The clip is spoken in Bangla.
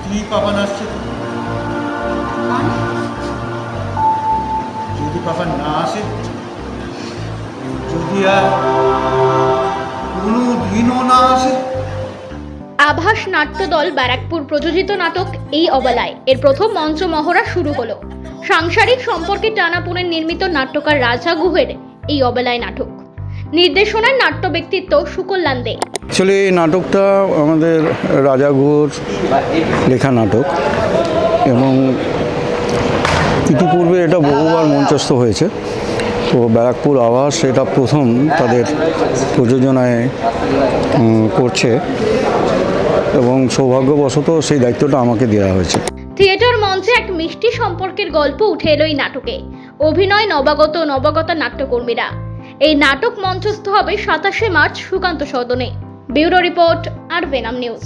স্ত্রী পাপান আসছে যদি পাপা না আসে যদি আর কোনো না আসে? আভাস নাট্যদল ব্যারাকপুর প্রযোজিত নাটক এই অবলায়। এর প্রথম মঞ্চ মহড়া শুরু হলো। সাংসারিক সম্পর্কে টানাপুনের নির্মিত নাট্যকার রাজা গুহের এই অবলায় নাটক। নির্দেশনার নাট্য ব্যক্তিত্ব সুকল্যাণ দে। অ্যাকচুয়ালি এই নাটকটা আমাদের রাজা গুহর লেখা নাটক এবং ইতিপূর্বে এটা বহুবার মঞ্চস্থ হয়েছে। তো ব্যারাকপুর আবাস এটা প্রথম তাদের প্রযোজনায় করছে এবং সৌভাগ্যবশত সেই দায়িত্বটা আমাকে দেওয়া হয়েছে। থিয়েটার মঞ্চে এক মিষ্টি সম্পর্কের গল্প উঠে এলো এই নাটকে। অভিনয় নবাগত নবাগত নাট্যকর্মীরা। এই নাটক মঞ্চস্থ হবে সাতাশে মার্চ সুকান্ত সদনে। ব্যুরো রিপোর্ট আর বেনাম নিউজ।